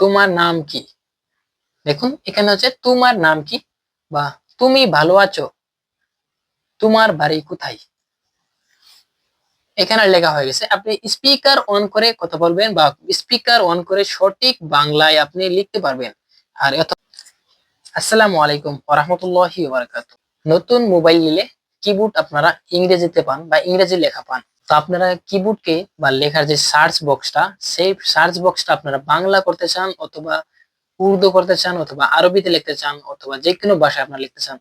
তোমার নাম কি? দেখুন, এখানে হচ্ছে তোমার নাম কি বা তুমি ভালো আছো? তোমার বাড়ি কোথায়? এখানে লেখা হয়ে গেছে, আপনি স্পিকার অন করে কথা বলবেন বা স্পিকার অন করে সঠিক বাংলায় আপনি লিখতে পারবেন। আর আসসালামু আলাইকুম ওরহমতুল্লাহি নতুন মোবাইল নিলে কিবোর্ড আপনারা ইংরেজিতে পান বা ইংরেজি লেখা পান। তো আপনারা কিবোর্ডকে বা লেখার যে সার্চ বক্সটা সেই সার্চ বক্সটা আপনারা বাংলা করতে চান অথবা উর্দু করতে চান অথবা আরবিতে লিখতে চান অথবা যে কোনো ভাষায় আপনারা লিখতে চান।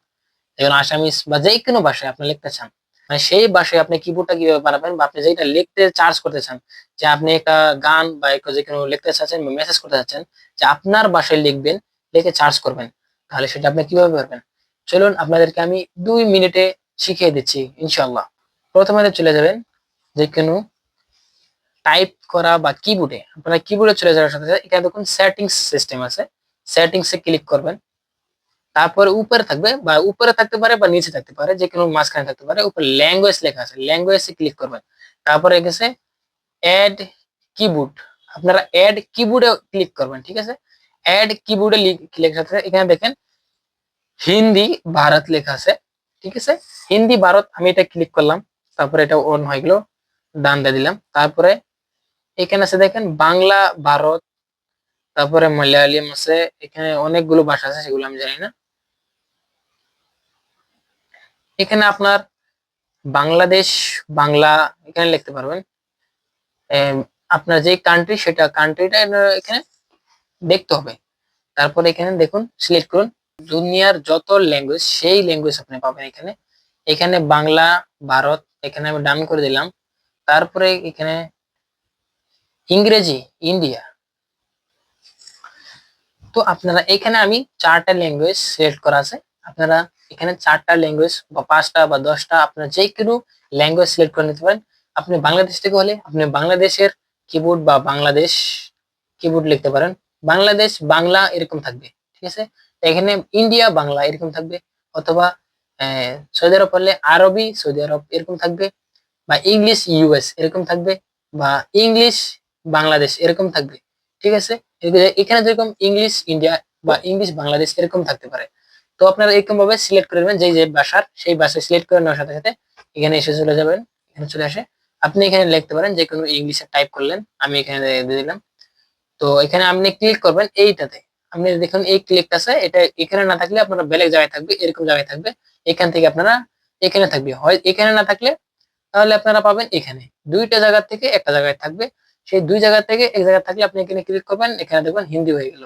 যেমন আসামিস বা যে কোনো ভাষায় আপনি লিখতে চান। মানে সেই ভাষায় আপনি কিবোর্ডটা কীভাবে বানাবেন বা আপনি যেটা লিখতে চার্জ করতে চান, যে আপনি একটা গান বা একটা যে কোনো লিখতে চাচ্ছেন বা মেসেজ করতে চাচ্ছেন, যে আপনার ভাষায় লিখবেন, লিখে চার্জ করবেন। তাহলে সেটা আপনি কীভাবে পারবেন চলুন আপনাদেরকে আমি দুই মিনিটে শিখিয়ে দিচ্ছি ইনশাল্লাহ প্রথমে চলে যাবেন কোনো টাইপ করা বা কিবোর্ডে আপনারা কিবোর্ডে চলে যাওয়ার সাথে সাথে এখানে দেখুন সেটিংস সিস্টেম আছে। সেটিংসে ক্লিক করবেন। তারপরে উপরে থাকবে বা উপরে থাকতে পারে বা নিচে থাকতে পারে, যে কোনো মাঝখানে থাকতে পারে, উপরে ল্যাঙ্গুয়েজ লেখা আছে। ল্যাঙ্গুয়েজে ক্লিক করবেন। তারপরে গেছে অ্যাড কিবোর্ড আপনারা অ্যাড কিবোর্ডে ক্লিক করবেন, ঠিক আছে? অ্যাড কিবোর্ডে লেখা আছে এখানে দেখেন হিন্দি, ভারত লেখা আছে, ঠিক আছে? হিন্দি, ভারত, আমি এটা ক্লিক করলাম। তারপরে এটা অন হয়ে গেল। ডান দিয়ে দিলাম। তারপরে এখানে আছে দেখেন বাংলা, ভারত, তারপরে মালয়ালিয়াম আছে। এখানে অনেকগুলো ভাষা আছে, সেগুলো আমি জানি না। এখানে আপনার বাংলাদেশ, বাংলা এখানে লিখতে পারবেন। আপনার যে কান্ট্রি সেটা কান্ট্রিটা এখানে দেখতে হবে। তারপরে এখানে দেখুন সিলেক্ট করুন। দুনিয়ার যত ল্যাঙ্গুয়েজ সেই ল্যাঙ্গুয়েজ আপনি পাবেন এখানে। এখানে বাংলা, ভারত, এখানে আমি ডান করে দিলাম। তারপরে এখানে ইংরেজি, ইন্ডিয়া। তো আপনারা এখানে আমি চারটা ল্যাঙ্গুয়েজ সিলেক্ট করা আছে। আপনারা এখানে চারটা ল্যাঙ্গুয়েজ বা পাঁচটা বা দশটা আপনারা যে কোনো ল্যাঙ্গুয়েজ সিলেক্ট করে নিতে পারেন। আপনি বাংলাদেশ থেকে হলে আপনি বাংলাদেশের কিবোর্ড বা বাংলাদেশ কিবোর্ড লিখতে পারেন। বাংলাদেশ, বাংলা এরকম থাকবে, ঠিক আছে? এখানে ইন্ডিয়া, বাংলা এরকম থাকবে। অথবা সৌদি আরব হলে আরবি, সৌদি আরব এরকম থাকবে। বা ইংলিশ ইউএস এরকম থাকবে বা ইংলিশ বাংলাদেশ এরকম থাকবে, ঠিক আছে? এখানে যেরকম ইংলিশ ইন্ডিয়া বা ইংলিশ বাংলাদেশ এরকম থাকতে পারে। তো আপনারা এরকম ভাবে সিলেক্ট করে নেবেন যে যে ভাষার সেই ভাষা সিলেক্ট করে নেওয়ার সাথে সাথে এখানে এসে চলে যাবেন, এখানে চলে আসে। আপনি এখানে লিখতে পারেন যে কোনো ইংলিশে টাইপ করলেন, আমি এখানে দিয়ে দিলাম। তো এখানে আপনি ক্লিক করবেন এইটাতে। আপনি দেখুন এই ক্লিকটা আছে, এটা এখানে না থাকলে আপনারা বেলেগ জায়গায় থাকবে, এরকম জায়গায় থাকবে, এখান থেকে আপনারা এখানে থাকবে। হয়, এখানে না থাকলে তাহলে আপনারা পাবেন এখানে। দুইটা জায়গা থেকে একটা জায়গায় থাকবে। সেই দুই জায়গা থেকে এক জায়গায় থাকলে আপনি এখানে ক্লিক করবেন, এখানে দেখবেন হিন্দি হয়ে গেল।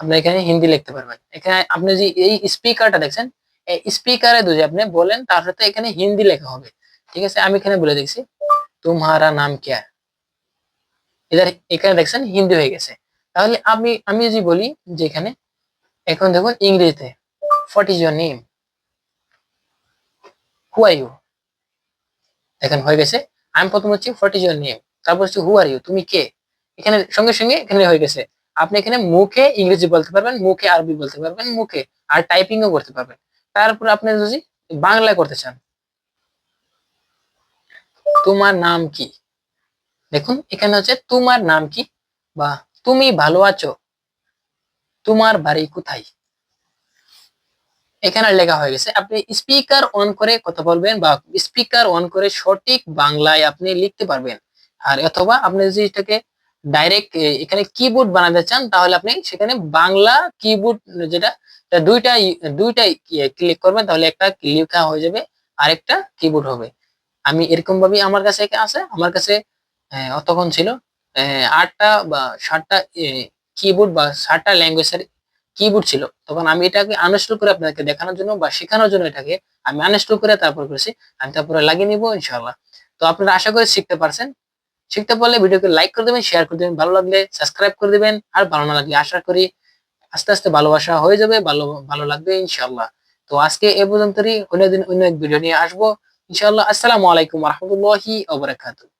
আপনি এখানে হিন্দি লিখতে পারবেন। এখানে আপনি যে এই স্পিকারটা দেখছেন, এই স্পিকারে যদি আপনি বলেন, তার সাথে এখানে হিন্দি লেখা হবে। ঠিক আছে? আমি এখানে বলে দেখছি তোমারা নাম ক্যা এদের এখানে দেখছেন হিন্দি হয়ে গেছে। তাহলে আমি আমি যদি বলি যে এখানে, এখন দেখুন ইংরেজিতে what is your name who are you দেখেন, হয়ে গেছে। আমি প্রথম হচ্ছে হোয়াট ইজ ইউর নেম তারপর হচ্ছে হু আর ইউ তুমি কে? এখানে, সঙ্গে সঙ্গে এখানে হয়ে গেছে। আপনি এখানে মুখে ইংরেজি বলতে পারবেন, মুখে আরবি বলতে পারবেন, মুখে আর টাইপিংও করতে পারবেন। তারপর আপনি যদি বাংলায় করতে চান, তোমার নাম কি? দেখুন, এখানে হচ্ছে, তোমার নাম কি? বা, তুমি ভালো আছো? তোমার বাড়ি কোথায়? এখানে লেখা হয়ে গেছে, আপনি স্পিকার অন করে কথা বলবেন বা স্পিকার অন করে সঠিক বাংলায় আপনি লিখতে পারবেন। আর অথবা আপনি যদি এটাকে ডাইরেক্ট এখানে কিবোর্ড বানাতে চান, তাহলে আপনি সেখানে বাংলা কিবোর্ড যেটা দুইটা দুইটাই ক্লিক করবেন, তাহলে একটা লেখা হয়ে যাবে, আরেকটা কিবোর্ড হবে। আমি এরকম ভাবে আমার কাছে আছে, আমার কাছে অতক্ষণ ছিল আটটা বা সাতটা কিবোর্ড বা সাতটা ল্যাঙ্গুয়েজের কিবোর্ড ছিল, তখন আমি এটাকে আনস্টল করে আপনাদেরকে দেখানোর জন্য বা শেখানোর জন্য এটাকে আমি আনস্টল করে তারপর করেছি, আমি তারপরে লাগিয়ে নিবো ইনশাল্লাহ তো আপনারা আশা করে শিখতে পারছেন। শিখতে পারলে ভিডিওকে লাইক করে দেবেন শেয়ার করে দেবেন, ভালো লাগলে সাবস্ক্রাইব করে দেবেন, আর ভালো না লাগলে আশা করি আস্তে আস্তে ভালোবাসা হয়ে যাবে, ভালো ভালো লাগবে ইনশাল্লাহ তো আজকে এ পর্যন্তই অন্য দিন অন্য এক ভিডিও নিয়ে আসব ইনশাল্লাহ আসসালামু আলাইকুম রহমতুল্লাহি ওবরাকাতুহ